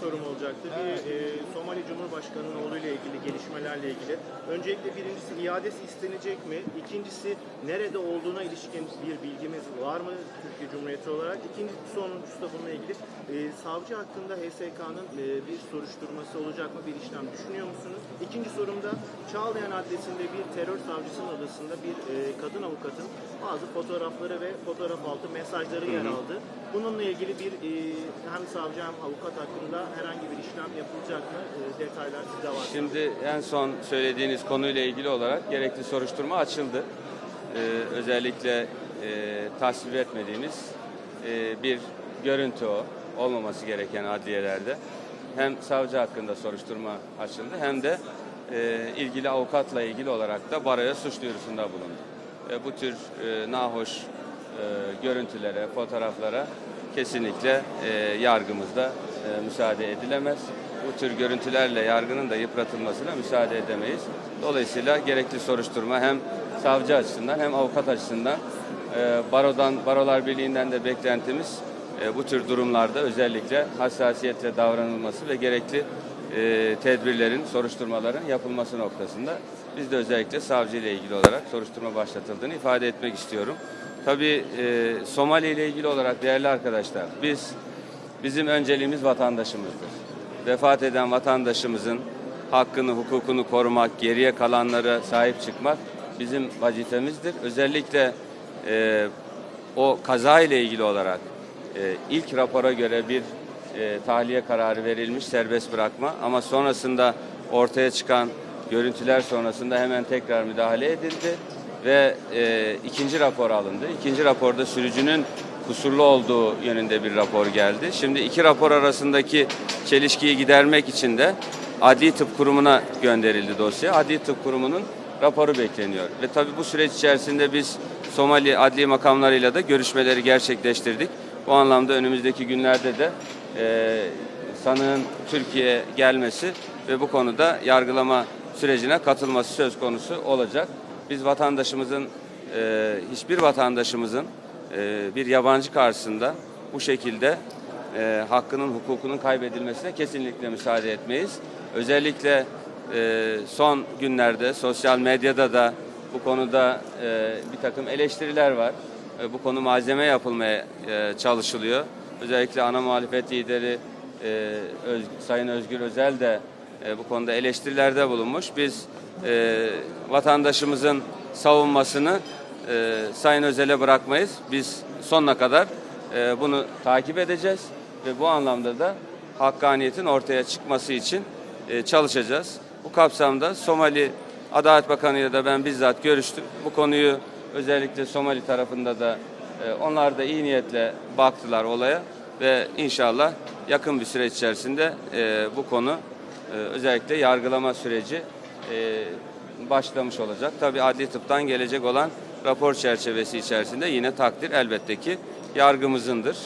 sorum olacaktı. Bir e, Somali Cumhurbaşkanı'nın oğluyla ilgili gelişmelerle ilgili. Öncelikle birincisi iadesi istenecek mi? İkincisi nerede olduğuna ilişkin bir bilgimiz var mı Türkiye Cumhuriyeti olarak? İkinci sonuncusu da bununla ilgili. E, savcı hakkında HSK'nın e, bir soruşturması olacak mı? Bir işlem düşünüyor musunuz? İkinci sorumda Çağlayan adresinde bir terör savcısının odasında bir e, kadın avukatın bazı fotoğrafları ve fotoğraf altı mesajları yer aldı. Bununla ilgili bir e, hem savcı hem avukat hakkında herhangi bir işlem yapılacak mı? E, detaylar sizde var. Şimdi en son söylediğiniz konuyla ilgili olarak gerekli soruşturma açıldı. Ee, özellikle e, tasvip etmediğimiz e, bir görüntü o. Olmaması gereken adliyelerde. Hem savcı hakkında soruşturma açıldı hem de e, ilgili avukatla ilgili olarak da baroya suç duyurusunda bulundu. E, bu tür e, nahoş e, görüntülere, fotoğraflara kesinlikle e, yargımızda e, müsaade edilemez. Bu tür görüntülerle yargının da yıpratılmasına müsaade edemeyiz. Dolayısıyla gerekli soruşturma hem savcı açısından hem avukat açısından e, barodan, barolar birliğinden de beklentimiz e, bu tür durumlarda özellikle hassasiyetle davranılması ve gerekli e, tedbirlerin, soruşturmaların yapılması noktasında biz de özellikle savcı ile ilgili olarak soruşturma başlatıldığını ifade etmek istiyorum. Tabii e, Somali ile ilgili olarak değerli arkadaşlar biz bizim önceliğimiz vatandaşımızdır. Vefat eden vatandaşımızın hakkını, hukukunu korumak, geriye kalanlara sahip çıkmak bizim vazifemizdir. Özellikle e, o kaza ile ilgili olarak e, ilk rapora göre bir e, tahliye kararı verilmiş serbest bırakma ama sonrasında ortaya çıkan görüntüler sonrasında hemen tekrar müdahale edildi ve e, ikinci rapor alındı. İkinci raporda sürücünün kusurlu olduğu yönünde bir rapor geldi. Şimdi iki rapor arasındaki çelişkiyi gidermek için de Adli Tıp Kurumu'na gönderildi dosya. Adli Tıp Kurumu'nun raporu bekleniyor. Ve tabii bu süreç içerisinde biz Somali adli makamlarıyla da görüşmeleri gerçekleştirdik. Bu anlamda önümüzdeki günlerde de e, sanığın Türkiye'ye gelmesi ve bu konuda yargılama sürecine katılması söz konusu olacak. Biz vatandaşımızın, e, hiçbir vatandaşımızın e, bir yabancı karşısında bu şekilde e, hakkının, hukukunun kaybedilmesine kesinlikle müsaade etmeyiz. Özellikle e, son günlerde sosyal medyada da bu konuda e, bir takım eleştiriler var. E, bu konu malzeme yapılmaya e, çalışılıyor. Özellikle ana muhalefet lideri e, Öz- Sayın Özgür Özel de e, bu konuda eleştirilerde bulunmuş. Biz e, vatandaşımızın savunmasını e, Sayın Özel'e bırakmayız. Biz sonuna kadar e, bunu takip edeceğiz ve bu anlamda da hakkaniyetin ortaya çıkması için e, çalışacağız. Bu kapsamda Somali Adalet Bakanı ile de ben bizzat görüştüm. Bu konuyu özellikle Somali tarafında da e, onlar da iyi niyetle baktılar olaya ve inşallah yakın bir süreç içerisinde e, bu konu e, özellikle yargılama süreci e, başlamış olacak. Tabii adli tıptan gelecek olan rapor çerçevesi içerisinde yine takdir elbette ki yargımızındır.